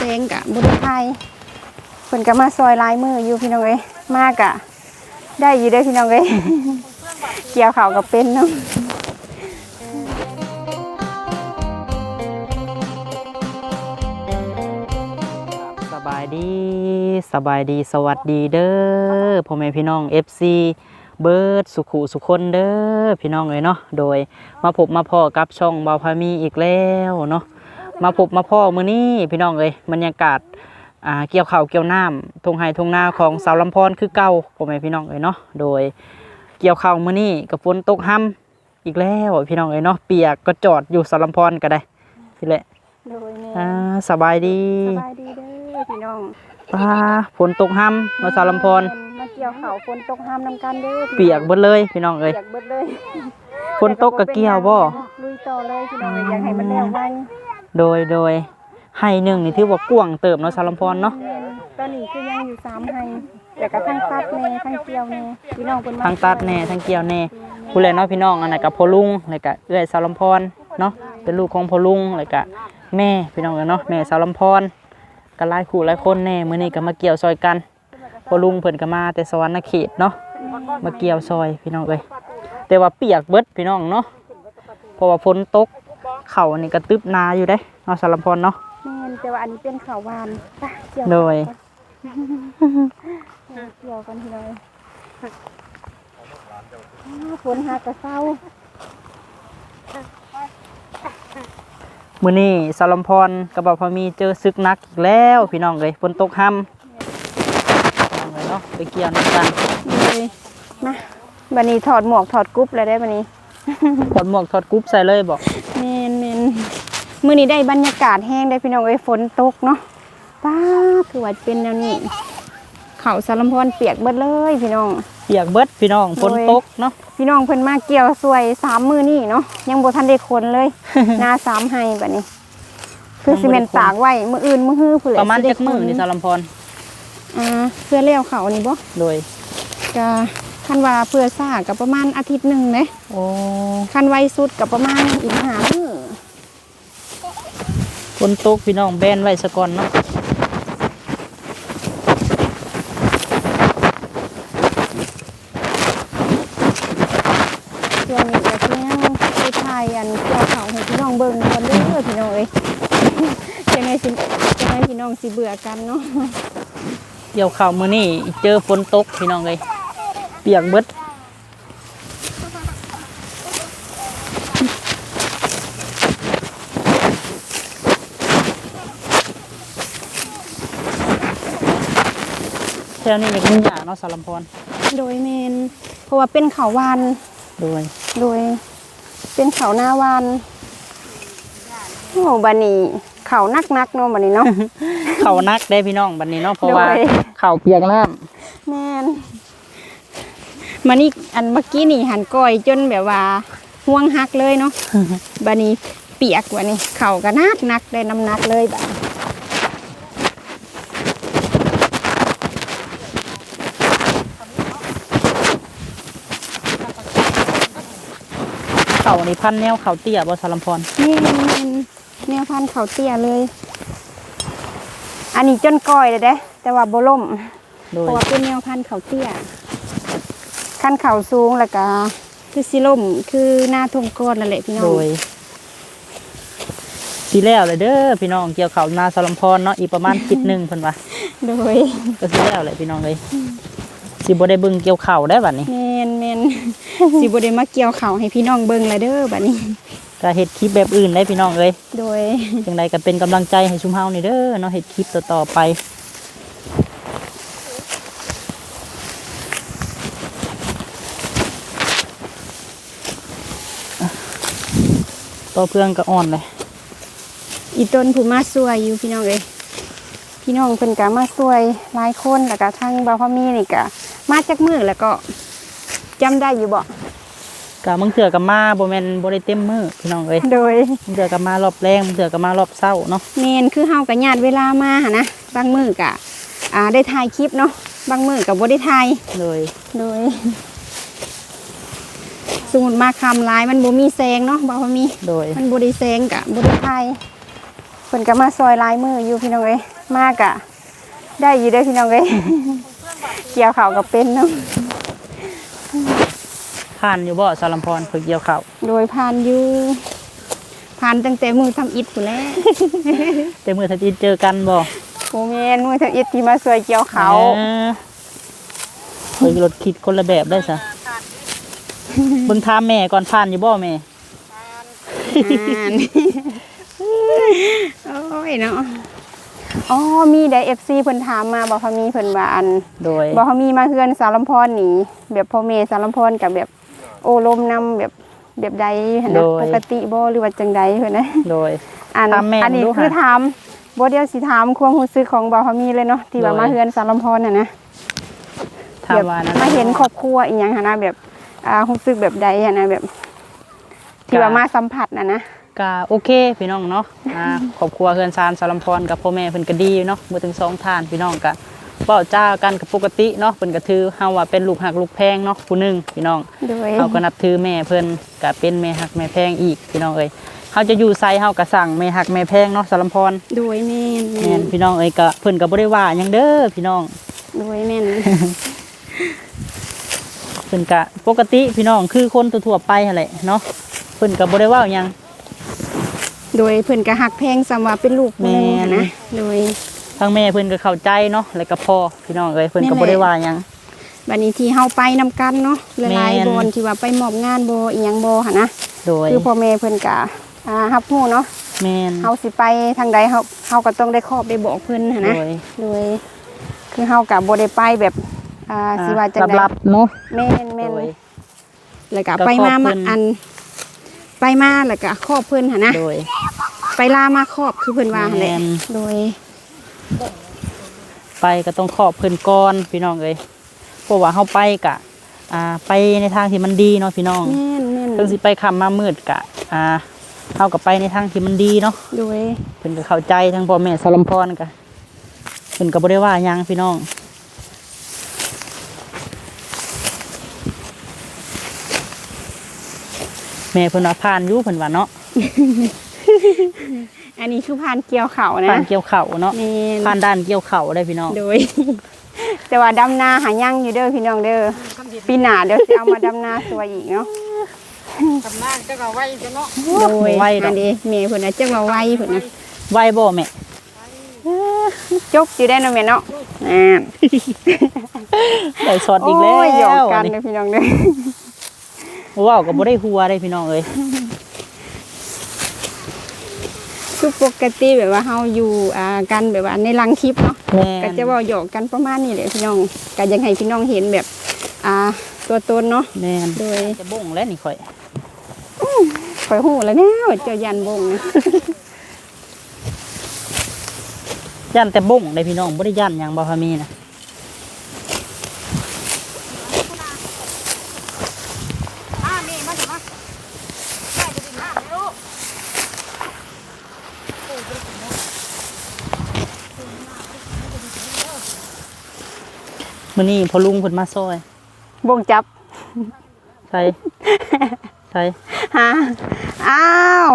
แซงกะบ่ได้ทยเพิ่นก็มาซอยลายมืออยู่พี่น้องเอ้ยมากอะได้อยู่เด้พี่น้องเอ้ยเกี่ยวข้าวกับเป็นเนาะสบายดีสบายดีสวัสดีเด้อพ่อแม่พี่น้อง FC เบิร์ดสุขุสุคนเด้อพี่น้องเอ้ยเนาะโดยมาพบมาพ่อกับช่องเบาพามีอีกแล้วเนาะ มาพบมาพ่อมื้อนี้พี่น้องเอ้ยบรรยากาศอ่าเกี่ยวข้าวเกี่ยวน้ำทงไห้ทงนาของสาวลำพรคือเก่าพ่อแม่พี่น้องเอ้ยเนาะโดยเกี่ยวข้าวมื้อนี้กับฝนตกห้ำอีกแล้วพี่น้องเอ้ยเนาะเปียกก็จอดอยู่สาวลำพรก็ได้พี่แหละโดยแม่อ่าสบายดีสบายดีเด้อพี่น้องป้าฝนตกห้ำมาสาวลำพรมาเกี่ยวข้าวฝนตกห้ามนำกันเด้อพี่น้องเปียกเบิดเลยพี่น้องเอ้ยเปียกเบิดเลยฝนตกกะเกี่ยวบ่ลุยต่อเลยพี่น้องเอ้ยอยากให้มันแล้วไว โดยโดยให้หนึ่งนี่ถือว่ากว้างเติบเนาะสารลำพรเนาะแม่นตอนนี้คือยังอยู่สามไฮแต่ก็ทั้งตัดแน่ทั้งเกี่ยวแน่พี่น้องเพิ่นมาทั้งตัดแน่ทั้งเกี่ยวแน่ผู้ใดเนาะพี่น้องอันนั้นกับพ่อลุงแล้วก็เอื้อยสารลำพรเนาะเป็นลูกของพ่อลุงแล้วก็แม่พี่น้องเอ้ยเนาะแม่สารลำพรก็หลายคู่หลายคนแน่มื้อนี้ก็มาเกี่ยวซอยกันพ่อลุงเพิ่นก็มาแต่สวรรณเขตเนาะมาเกี่ยวซอยพี่น้องเอ้ยแต่ว่าเปียกเบิดพี่น้องเนาะเพราะว่าฝนตก เขานี่ก็ตึบนาอยู่เด้เนาะสารลำพรเนาะแม่นแต่ว่าอันนี้เป็นข้าวหวานไปเกี่ยวโดย เกี่ยวกันพี่น้องเอ้ยอ้าวฝนหากระเซ้ามื้อนี้สารลำพรกับบ่าวพามีเจอศึกหนักอีกแล้วพี่น้องเอ้ยฝนตกค่ำพี่น้องเอ้ยเนาะไปเกี่ยวน้ำกันเลยมาบันนี้ถอดหมวกถอดกรุ๊ปเลยได้บันนี้ ถอดหมวกถอดกรุ๊ปใส่เลยบอกเมนเมนมื้อนี้ได้บรรยากาศแห้งได้พี่น้องเอ้ยฝนตกเนาะป้าคือว่าเป็นแนวนี้ เขาสารพรเปียกเบิดเลยพี่น้อง เปียกเบิดพี่น้องฝนตกเนาะพี่น้องเพิ่นมาเกี่ยวสวยสามมือนี่เนาะยังบ่ทันได้คนเลยหน้าสามให้บัดนี้ คือซีเมนต์ตากไว้มื้ออื่นมื้อฮื้อผู้ใดประมาณสิได้จักมื้อนี่คสารลำพรอ่าเพื่อเลี้ยวเขานี่บ่โดยก็คันว่าเพื่อซ่าก็ประมาณอาทิตย์หนึงเด้โอ้คันไวสุดก็ประมาณอีกห้ามื้อ ฝนตกพี่น้องแบนไว้ซะก่อนเนาะช่วงนี้ก็สิยังไปถ่ายอันเกี่ยวเขาให้พี่น้องเบิ่งกันเด้อพี่น้องเอ้ยจังได๋สิจังได๋พี่น้องสิเบื่อกันเนาะเกี่ยวข้าวมื้อนี้เจอฝนตกพี่น้องเอ้ยเปียกเบิด วนี้มีคุณยาเนาะสารลำพรโดยแมน เพราะว่าเป็นเขาวานโดยโดย เป็นเขาหน้าวานโอ้บันนี้เขานักนักๆเนาะบันนี้เนาะเขานักได้พี่น้องบัดนี้เนาะเพราะว่าโดยเขาเปียกน้แมนมานี่อันเมื่อกี้นี่หันก้อยจนแบบว่าห่วงหักเลยเนาะบันนี้เปียกวันนี้เขาก็นักนักได้น้ำหนักเลยแบบ เขานี่พันแนวเขาเตี้ยบ่สารลำพรนี่แมนแนวพันธุ์เขาเตี้ยเลย อันนี้จนก้อยเลยเด้ แต่ว่าโบล่มโดเพยราะว่าเป็นแนวพันธุ์เขาเตี้ยขั้นเขาสูงแล้วก็คือสิล่มคือหน้าทุ่งก้อนนั่นแหละพี่น้องโดยสีแล้วเลยเด้อพี่น้องเกี่ยวเขานาสารลำพรเนาะอีกประมาณคิดหนึ่งเพิ่นว่าโดยก็สีแล้วเลยพี่น้องเลยสิบ่ได้เบิ่งเกี่ยวเข่าวได้บัดนี้แมนแมน สิบได้มาเกี่ยวเขาให้พี่น้องเบิ่งละเด้อบัดนี้ ก็เฮ็ดคลิปแบบอื่นได้พี่น้องเอ้ยโดยจังไดก็เป็นกำลังใจให้ชุมเฮานี่เด้อเนาะเฮ็ดคลิปต่อๆไปอะต่อเพื่องก็อ่อนเลย อีต้นผู้มาสวยอยู่พี่น้องเอ้ยพี่น้องเพิ่นก็มาสวยหลายคนแล้วก็ทั้งบ่าวพามีนี่ก็มาจากมือแล้วก็ จำได้อยู่บ่กะบางเถื่อกับมาบ่แม่นบ่ได้เต็มมือพี่น้องเอ้ยโดยบางเถื่อกับมารอบแรงบางเถื่อกับมารอบเช้าเนาะเมนคือเฮากับญาติเวลามาหะนะบางมือกะอ่าได้ถ่ายคลิปเนาะบางมือกับบ่ได้ถ่ายเลยโดยสมมุติมาคำหลายมันบ่มีแสงเนาะบ่ว่ามีโดยมันบ่ได้แสงกะบ่ได้ถ่ายเพิ่นก็มาซอยลายมืออยู่พี่น้องเอ้ยมากอะได้อยู่เด้อพี่น้องเอ้ยเกี่ยวข้าวกับเป็นเนาะ ผ่านอยู่บ่สารมพรฝึกเกี่ยวข้าวโดยผ่านอยู่ผ่านตั้งแต่มือทำอิฐพุ่นแหล้วแต่มื้อถ้าจิเจอกันบ่โมเมนมือทำอิฐที่มาซอยเกี่ยวเขาเออเฮ้ยรถคิดคนละแบบได้ซะเบิ่งถามแม่ก่อนผ่านอยู่บ่แม่อ่านโอ้ยเนาะอ๋อมีได้เอฟซีเพิ่นถามมาบอกเขามีเพิ่นว่าอันโดยบอกเขามีมาเฮือนสารลำพรหนีแบบพ่อเมสารลำพรกับแบบ โอลมนำแบบแบบใดหั่นนะปกติบ่หรือว่าจังใดเพิ่นนะโดย อันถามแม่อันนี้ดูค่ะคือถามบ่เดียวสิถามความรู้สึกของบ่าวเขามีเลยเนาะที่ว่าโดย มาเฮือนสารลำพรน่ะนะถามแบบว่านั้นมาเห็นครอบครัวอีหยังหั่นนะแบบอ่ารู้สึกแบบใดหั่นนะแบบ ที่ว่ามาสัมผัสน่ะนะก็โอเคพี่น้องเนาะอ่า ครอบครัวเฮือนซานสารมพรกับพ่อแม่เพิ่นก็ดีเนาะบ่ถึงสองท่านพี่น้องก็ เว้าจ้ากันกับปกติเนาะเพิ่นก็ถือเฮาว่าเป็นลูกหักลูกแพงเนาะผู้หนึงพี่น้องโดยเฮาก็นับถือแม่เพิ่นก็เป็นแม่หักแม่แพงอีกพี่น้องเอ้ยเฮาจะอยู่ไสเฮาก็สั่งแม่หักแม่แพงเนาะสารมพรโดยแม่นแม่นพี่น้องเอ้ยก็เพิ่นก็บ่ได้ว่าหยังเด้อพี่น้อง โดยแม่นเพิ่นก็ปกติพี่น้องคือคนทั่วๆไปหั่นแหละเนาะเพิ่นก็บ่ได้เว้าหยังโดยเพิ่นก็ฮักแพงสำว่าเป็นลูกผู้หนึงแม่นนะโดย ทางแม่เพิ่นก็เข้าใจเนาะแล้วก็พ่อพี่น้องเอ้ยเพิ่นก็แม่บ่นแหละได้ว่าหยังบัดนี้ที่เฮาไปนำกันเนาะหลายแม่นๆบอนที่ว่าไปมอบงานบ่อีหยังบ่หั่นนะโดยคือพ่อแม่เพิ่นก็อ่ารับรู้เนาะแม่นเฮาสิไปทางใดเฮาเฮาก็ต้องได้ครอบได้บอกเพิ่นหั่นโดนะยโดยคือเฮาก็บ่ได้ไปแบบอ่าสิว่าจังได๋ลับๆเนาะแม่นแม่นโดยแล้วก็ก็ไปมาครอบเพิ่มานอัน ไปมาแล้วก็ครอบเพิ่นหั่นนะโดยไปลามาครอบคือเพิ่นว่าหั่นแหละแม่นโดย ไปก็ต้องขอบเพิ่นก่อนพี่น้องเอ้ยเพราะว่าเฮาไปกะอ่าไปในทางที่มันดีเนาะพี่น้องแม่นแม่นเพิ่นสิไปค่ำมามืดกะอ่าเฮาก็ไปในทางที่มันดีเนาะโดยเพิ่นก็เข้าใจทั้งพ่อแม่สลัมพรกะเพิ่นก็บ่ได้ว่าหยังพี่น้องแม่เพิ่นว่าผ่านอยู่เพิ่นว่าเนาะ อันนี้คือพานเกี่ยวเขานะผ่านเกี่ยวเข่าวเนาะแม่นผ่านด้านเกี่ยวเข่าวได้พี่น้องโดยแต่ว่าดำนาหายังอยู่เด้อพี่น้องเด้อปีหน้าเดี๋ยวจะเอามาดำนาสวยอีกเนาะทำหน้าจะก็ไว้จะเนาะโดยไวดอัอกนนี้แม่เพิ่นน่ะจังว่าไวเพิ่นน่ะไหวบ่แม่จบอยู่ได้เนาะแม่เนาะอ่าได้สอดอีกแล้วโยหยอกกันนี่เด้อพี่น้องเด้อว้าวก็บ่ได้หัวได้พี่น้องเอ้ย คือปกติแบบว่าเฮาอยู่อ่ากันแบบว่าในลังคลิปเนาะแม่ก็นจะเว้าหยอกกันประมาณนี้แหละพี่น้องก็ยังให้พี่น้องเห็นแบบอ่าตัวตนเนาะแม่นโดยจะบ่งแล้วนี่ข่อยข่อยฮู้แล้วแน่ว่าเจ้ายันบงนะย่านแต่บ่งได้พี่น้องบ่ได้ย่านหยังบ่พามีนะ อ่านี่มาเถอะมาแม่จะกินน้ำไหมลูก มื้อนี้พอลุงเพิ่นมาซอยบงจับใส่ใส่ฮะอ้าว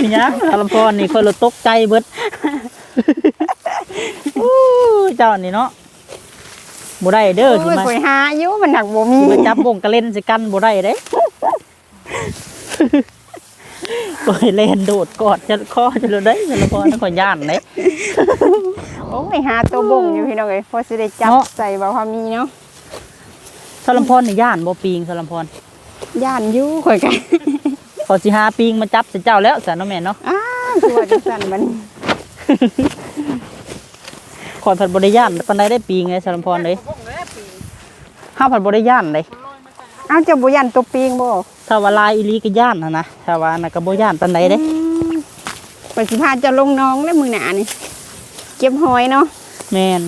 พี่ยักษ์อลำพรนี่ข่อยละตกใจเบิดอู้เจ้านี่เนาะบ่ได้เด้อสิโอ้ยมาข่อยหาอยู่มันหนักบ่มีสิมาจับบ่งกระเล่นสิกันบ่ได้เด้ ข่อยเล่นโดดกอดจะคอจะเลยได้อลำพรข่อยย่านเด้ โอ้ยหาตัวบงอยู่พี่น้องเอ้ยพอสิได้จับเนาะ ใส่บ่พอมีเนาะสลัมพรนี่ย่านบ่ปิงสลัมพรย่านอยู่ข่อยกันขอสิหาปิงมาจับใส่เจ้าแล้วสาเนาะแม่เนาะอ้าวคือว่าจังซั่นมันขอยผัดบ่ได้ย่านปานใดได้ปิงเลยสลัมพรเลยพวกเลยปีห้าผัดบ่ได้ย่านเลย อ้าวเจ้าบ่ย่านตัวปิงบ่ถ้าว่าลายอีหลีก็ย่านนะนะถ้าว่าน่ะก็บ่ย่านปานใดเด้อืมข่อยสิพาเจ้าลงน้องแล้วมื้อหน้านี่เก็บหอยเนาะแม่น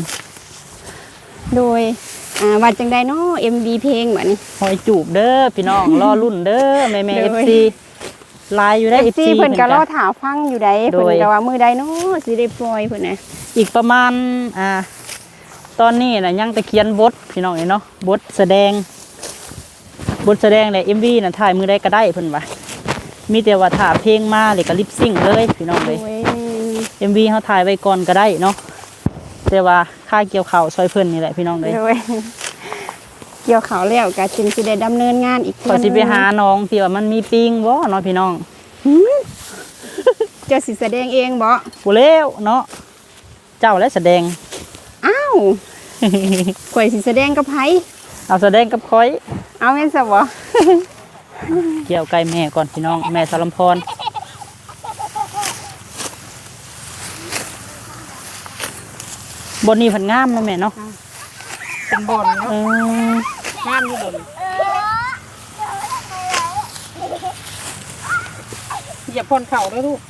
โดยอ่าว่าจังไดเนาะ MV เพลงบัดนี้หอยจูบเด้อพี่น้องรอรุ่นเด้อแม่แม่โดย FC ลายอยู่ได้ FC FC เพิ่นก็รอถาฟังอยู่ได้โดเพิ่ยนก็ว่ามื้อใดเนาะสิได้ปล่อยเพิ่นน่ะอีกประมาณอ่าตอนนี้น่ะยังแต่เขียนบทพี่น้องเนาะบทแสดง บทแสดงใน MV น่ะถ่ายมือใดก็ได้เพิ่นว่ามีแต่ว่าถ่าเพลงมาเลยก็ลิปซิงค์เลยพี่น้องเลยโอ้ย MV เฮาถ่ายไว้ก่อนก็ได้เนาะแต่ว่าค่าเกี่ยวข้าวซอยเพิ่นนี่แหละพี่น้องเลยโดยเกี่ยวเขาวแล้วก็จึงสิได้ดำเนินงานอีกขอสิไปหาน้องที่ว่ามันมีปิงบ่เนาะพี่น้องเจะสิแสดงเองบ่บ่แล้วเนาะเจ้าและแสดงอ้าวข่อยสิแสดงกับไผ เอาแสดงกับคอย เอาแม่นซะบ่เกี่ยวไก่แม่ก่อนพี่น้องแม่สารมพรบนนี้เพันงามเนาะแม่เนาะเป็นบ่อนเนาะเอองามอยู่บ่อนอย่าพ่นเข่าด้วยลูก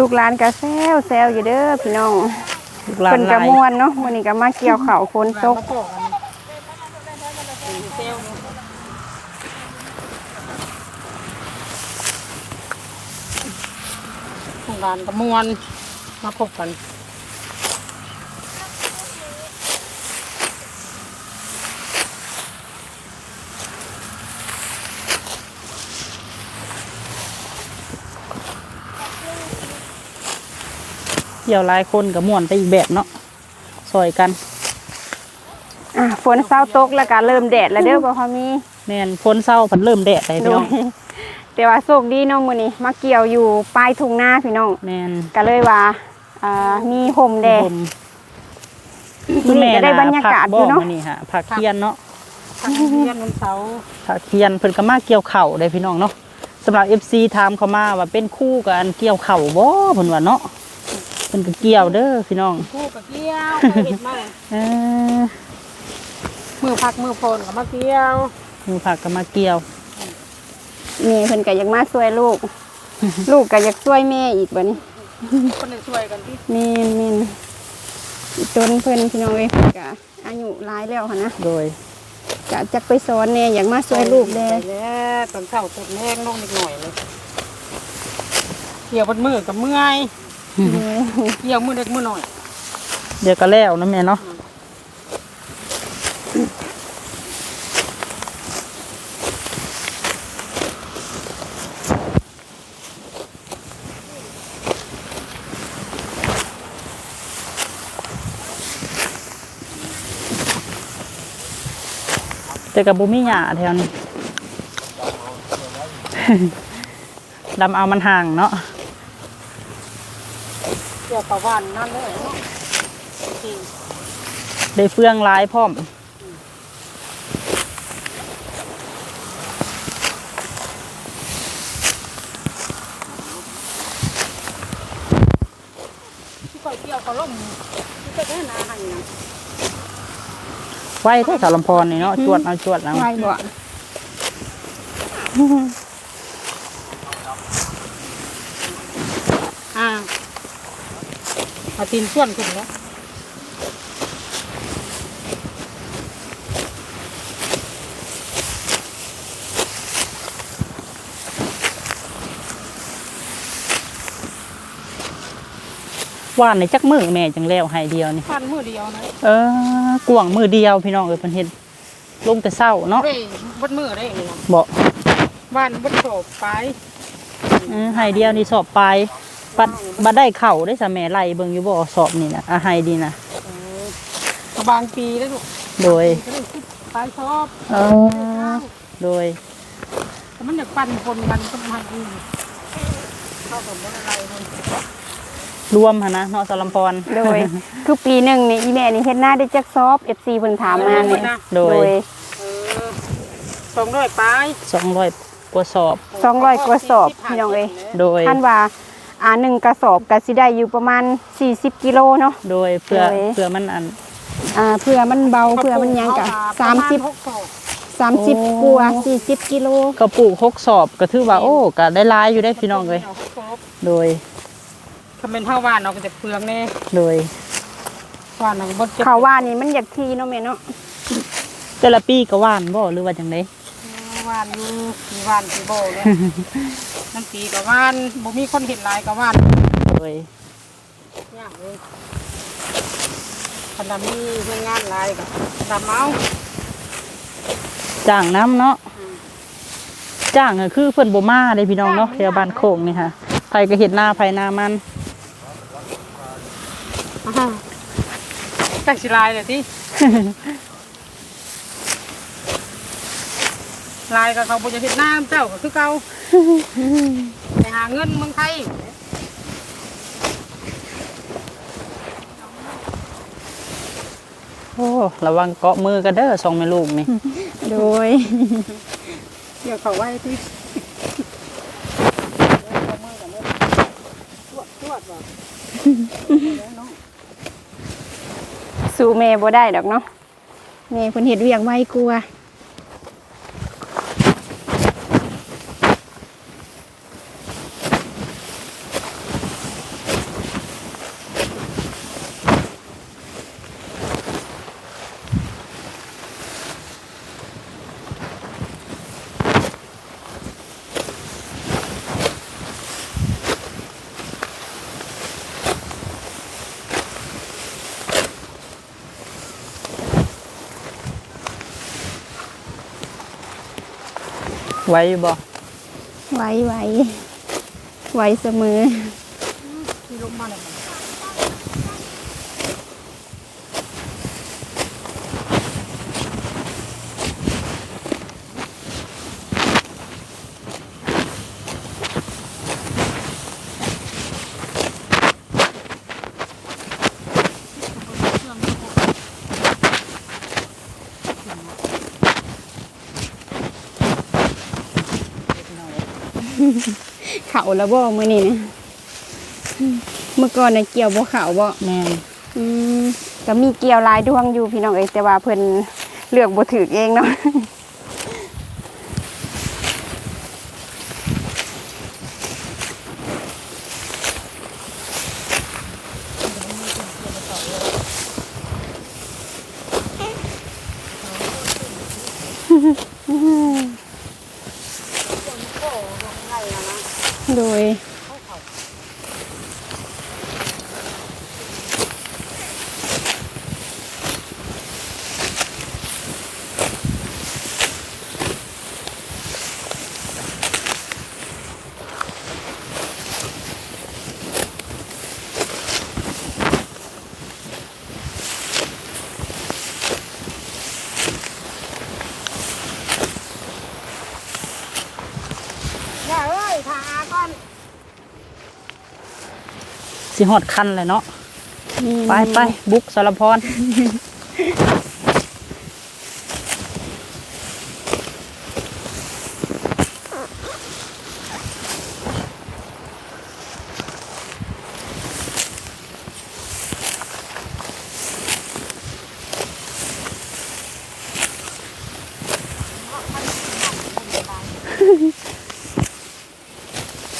ลูกหลานก็แซวแซวอยู่เด้อพี่น้องลูกหลาเพิ่นนหก็ลายม่วนเนาะมื้อนี้ก็มาเกี่ยวข้าวคนตกมาปอกกันสี่เซลล์เนาะของร้านกระมวลมาพบกัน กี่ยวหลายคนกับม่วนไปอีกแบบเนาะซอยกันอะฝนเศร้าตกแล้วก็เริ่มแดดแล้วเด้อบ่พอมีแม่นพ้นเศร้าเพันเริ่มแดดเลยโดพี่น้อยงแต่ว่าโชคดีเนาะมื้อนี้มาเกี่ยวอยู่ปลายทุ่งนาพี่น้องแม่นก็เลยว่าอ่ามีห่มแดดผมมื้อนี้ก็ได้บรรยากาศอยู่เนาะผักบ่มื้อนี่ฮะผักเคียนเนาะทางเรียนวันเสาร์ผักเคียนเพิ่นก็มาเกี่ยวเข่าวได้พี่น้องเนาะสำหรับ FC ถามเขามาว่าเป็นคู่กันเกี่ยวเข่าวบ่เพิ่นว่าเนาะ เพิ่นก็เกี่ยวเด้อพี่น้องคู่กับเกี้ยวไปเห็ดมาเออมือพักมือโพนกับมาเกี้ยวมือผักก็มาเกี่ยว นี่เพิ่นก็อยากมาช่วยลูก ลูกก็อยากช่วยแม่อีกบัดนี้คนหนึ่งช่วยกันที่แม่นแม่นอีตนเพิ่นพี่น้องเอ้ยเพิ่นก็อายุหลายแล้วหั่นนะโดยก็จักไปสอนแน่อยากมาช่วยลูกแน่ไปแล้วตอนเช้าตกแห้งลงนิดหน่อยเลยเกี่ยวบนมือกับเมื่อย เกี่ยวมือเด็กมือหน่อย เดี๋ยวก็แล้วนะแม่เนาะแต่กับบุมีหยาแถวนี้ ดำเอามันห่างเนาะ เกี่ยวกับวันนั่นเลยเนาะจริงได้เฟืองร้ายพร้อม ที่ก่อยเกี่ยวกับล่มที่ก็ได้นาให้นะไว้ที่สารลำพรนี่เนาะจวดเอาจวดเอาไวบ่ อ่า เอาตีนส่วนขึ้นแล้วว่านในจักมือแม่จังแล้วให้เดียวนี่ฟันมือเดียวนะเออกวางมือเดียวพี่น้องเอ้ยเพิ่นเฮ็ดลงแต่เช้าเนาะเด้บดมือได้เลยนะบ่บ้านบดโฉบไปเออให้เดียวนี่สอบปลาย ปัดบ่ได้เข้าได้ซะแม่ไล่เบิ่งอยู่บ่สอบนี่นะอะให้ดีนะเออกระบางปีแล้วลูกโดยก็เลยคิดไปชอบเออโดยแต่มันอยากปั่นคนกันก็มาดีเข้ากับมดอะไรมันรวมหั่นนะเนาะสารลำพรโดยคือปีหนึงนี่อีแม่นี่เฮ็ดหน้าได้จักซอบ FC เพิ่นถามมานี่โดยเออสองร้อยไป200กว่าสอบ200กว่าสอบพี่น้องเอ้ยโดยท่านว่า อ่าหนึ่งกระสอบก็สิได้อยู่ประมาณ 40 กิโลเนาะ โดยเพื่อโดย เพื่อมันอัน อ่าเพื่อมันเบาเพื่อมันหยังกะประมาณ30หกศอก30กว่า40กิโลก็ปลูกหกสอบก็ถือว่าโอ้ก็ได้หลายอยู่ได้พี่น้องเลยาหกศอกโดยถ้าเป็นเท่าว่านเราก็จะเปลืองแน่โดย ว่านเราก็บดจะเขาว่านี่มันอยากทีเนาะแม่เนาะแต่ละปีก็ว่านบ่หรือว่าจังได ว่านอยู่มีว่านสีโบเลยนั่นปีกับว่านบ่มีคนเห็นหลายกับว่านโดยยากเลยขนาดมีเพื่อนงานหลายกับดำเอาจ้างน้ำเนาะจ้างก็คือเพิ่นบ่มาเด้พี่น้องเนาะแถวบ้านโคกนี่ค่ะไผก็เฮ็ดหน้าไผหน้ามันจักสิลายเลยที่ ลายกับเขาบ่จะเฮ็ดน้ำเจ้าก็คือเก่าไปหาเงินเมืองไทยโอ้ระวังเกาะมือกันเด้อสองแม่ลูกนี่ โดย เดี๋ยวเขาไว้ที่สู่แม่บ่ได้ดอกเนาะแม่เพิ่นเฮ็ดเวียกไวกลัว ไว่บ่ไวไวไวเสมอ เขาแล้วบ่มื้อนี้นะเมื่อก่อนน่ะเกี่ยวบ่เขาบ่แม่นอืมก็มีเกี่ยวหลายดวงอยู่พี่น้องเอ้ยแต่ว่าเพิ่นเลือกบ่ถูกเองเนาะ โดยาเอ้ยทาอาก่อน สิฮอดคันเลยเนาะนี่ไปไปบุกสารพร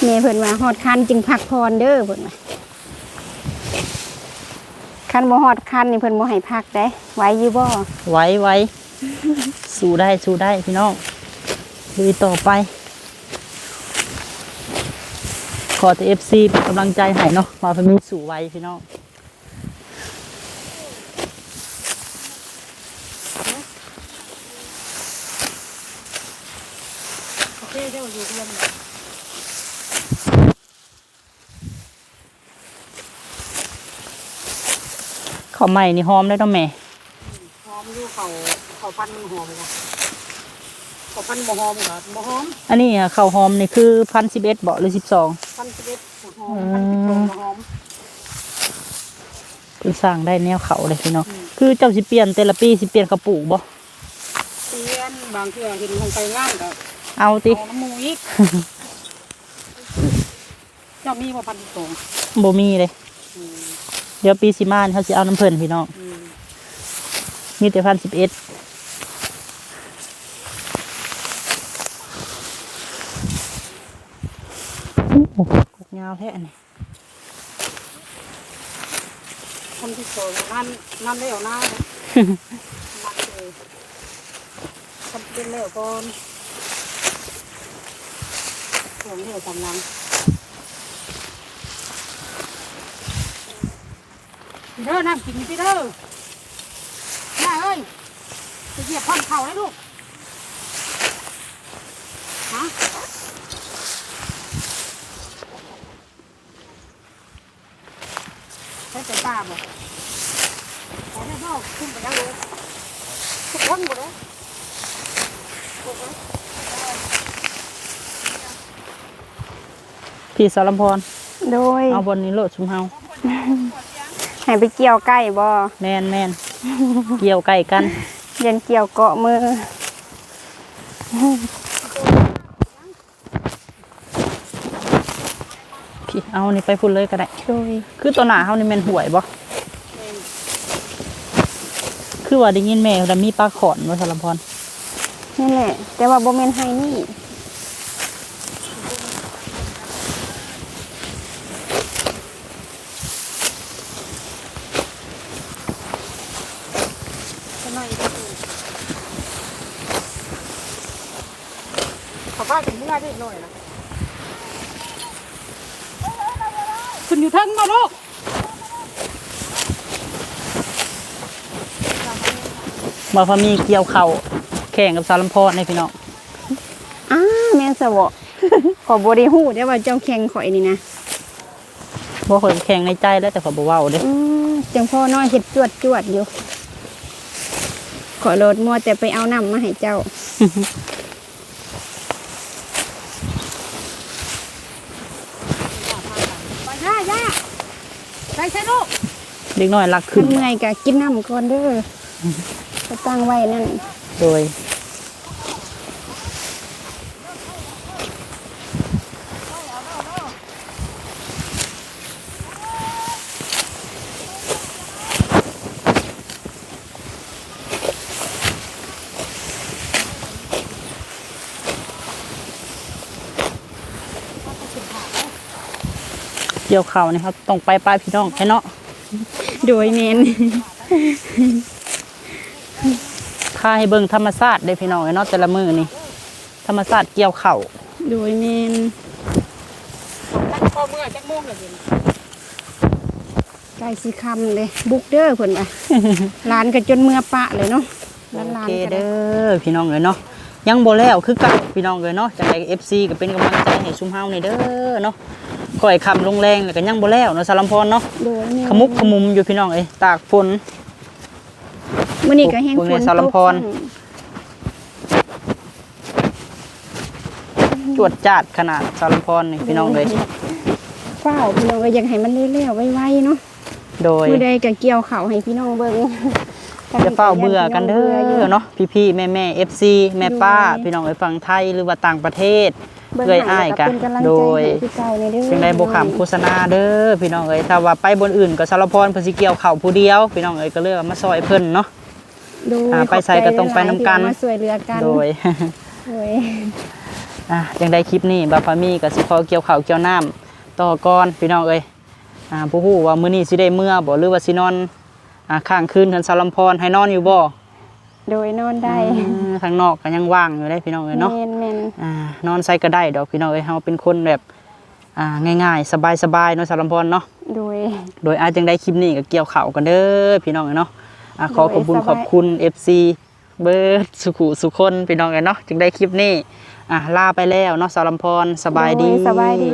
แม่เพิ่นว่าฮอดคันจึงพักพรเด้อเพิ่นว่า คันบ่ฮอดคันนี่เพิ่นบ่ให้พักเด้ไหวอยู่บ่ไว้ไว้ สู้ได้สู้ได้พี่น้องลุยต่อไป ขอแต่เอฟซีเป็นกำลังใจให้เนาะมาเพิ่นมีสู่ไว้พี่น้องโอเคเจ้าอยู่กัน ข้าวใหม่นี่หอมได้ต้องแม่หอมอยู่เขาเขาพันมันหอมกันเขาพันบ่หอมกันบ่หอม อันนี้อะข้าวหอมนี่คือพันสิบเอ็ดเบาหรือสิบสองพันสิบเอ็ดหอมพันสิบสองหอมคือสร้างได้แนวเขาเลยพี่น้องคือเจ้าสิเปลี่ยนแต่ละปีสิเปลี่ยนกระปุกบ่เตียนบางเทื่อเห็นลงไปงานก็เอาติเอาน้ำมูอีกเจ้ามีบ่พันสิบสองบ่มีเลย เดี๋ยวปีสิมาเขาสิเอาน้ำเพิ่นพี่น้องอืมมีแต่พันสิบเอ็ดโอ้โหกกยาวแท้อันนี่พันสิบสองนั่นนั่นแล้วนะนักเลยทำเป็นแล้วก่อนสองเดียวสำนัน พี่เด้อนั่งกินพี่เด้อน่าเอ้ยจะเหยียบพันเข่าเลยลูกฮะใช้แต่ตาบ่ขอให้พ่อขึ้นไปยังเลยทุกคนหมดเลยพี่สารพรโดยเอาบนนี้โลดชุมเฮา ให้ไปเกี่ยวไก่บ่แม่นแม่นเกี่ยวไก่กันยันเกี่ยวเกาะมือพี่เอานี่ไปพุ่นเลยก็ได้โดยคือตัวหน้าเฮานี่แม่นหวยบ่คือว่าได้ยินแม่ว่ามีปลาขอนว่าสารพรนี่แหละแต่ว่าบ่แม่นไฮนี่ เขาพาถึงเมื่อได้หน่อยนะคุณอยู่ทั้งมาลูกบ่พอมีเกี่ยวเข่าแข่งกับสารพรนี่พี่น้องอ้าแม่นสะบ่ขอบ่ได้ฮู้ได้ว่าเจ้าแข่งข่อยนี่นะบ่เคยแข่งในใจแล้วแต่ขอยบ่เว้าเด้อืมจังพ่อน้อยเฮ็ดจวดจวดอยู่ขอโลดมัวแต่ไปเอาน้ำมาให้เจ้า ไปย่าย่าไปใช่ลูก เด็กน้อยรักขึ้ขึ้นนเมื่อยก็กินน้ำก่อนเด้อไปตั้งไว้นั่น โดยเกี่ยวเข่านี่ครับต้องไปป้ายพี่น้องแค่เนาะ โดยแม่นค่าให้เบิ่งธรรมชาติได้พี่น้องเนาะแต่ละมือนี่ ธรรมชาติเกี่ยวเข่าโดยแม่นตั้งคอเมื่อจักโมงเลยเดี๋ยวนี้ใกล้สิคำเลยบุกเด้อเพิ่นว่าร้านก็จนเมื่อปะเลยเนาะร้านโอร้านเคก็ได้เด้อพี่น้องเอ้ยเนาะยังบ่แล้วคือเกับพี่น้องเอ้ยเนาะจากไอ FC ก็เป็นกำลังใจให้ชุมเฮานี่เด้อเนาะ ก่อยคำลงแรงแล้วก็ยังบ่แล้วเนาะสารมพรเนาะโดยแม่นขมุกขมุมอยู่พี่น้องเอ้ยตากฝน มื้อนี้ก็แห้งพวกฝนี้นสารตกพร จวดจาดขนาดสารมพรนี่พี่น้องเลยเฝ้าพี่น้องก็อยากให้มันเร็วๆไวๆเนาะโดย มื้อใดก็เกี่ยวข้าวให้พี่น้องเบิ่งจะเฝ้าเบื่อกันเด้อเนาะพี่ๆแม่แม่ๆ FC แม่ป้า พี่น้องเอ้ยฝั่งไทยหรือว่าต่างประเทศบิ่ง เอ้ยอ้ายให้กะเป็นกำลังใจโดยให้พี่เก่านี่เด้อจึงได้บ่ขามโฆษณาเด้อพี่น้องเอ้ยถ้าว่าไปบนอื่นก็สารพรเพิ่นสิเกี่ยวข้าวผู้เดียว พี่น้องเอ้ยก็เลยว่ามาซอยเพิ่นเนาะโดยอ่าไปใส่ก็ต้องไปนำกันขอบใจหลายๆที่มาช่วยเหลือกันโดยโดยอะยังได้คลิปนี้บาฟามีกับสิขอเกี่ยวข้าวเกี่ยวน้ำต่อก่อนพี่น้องเอ้ยอ่าผู้ฮู้ว่ามื้อนี้สิได้เมื่อบ่หรือว่าสินอนอ่าข้างคืนกันสารมพรให้นอนอยู่บ่โดยนอนได้อืมข้างนอกก็ยังว่างอยู่ได้พี่น้องเอ้ยเนาะแม่นแม่น อ่านอนใส่ก็ได้ดอกพี่น้องเอ้ยเฮาเป็นคนแบบอ่าง่ายๆ สบายๆเนาะสารมพรเนาะโดย โดยอาจจังได้คลิปนี้ก็เกี่ยวข้าวกันเด้อพี่น้องเอ้ยเนาะอ่าขอขอบคุณโดยสบาย ขอบคุณ FC เบิร์ดสุขุสุคนพี่น้องเอ้ยเนาะจึงได้คลิปนี้อ่าลาไปแล้วเนาะสารมพรสบายดี โสบายดี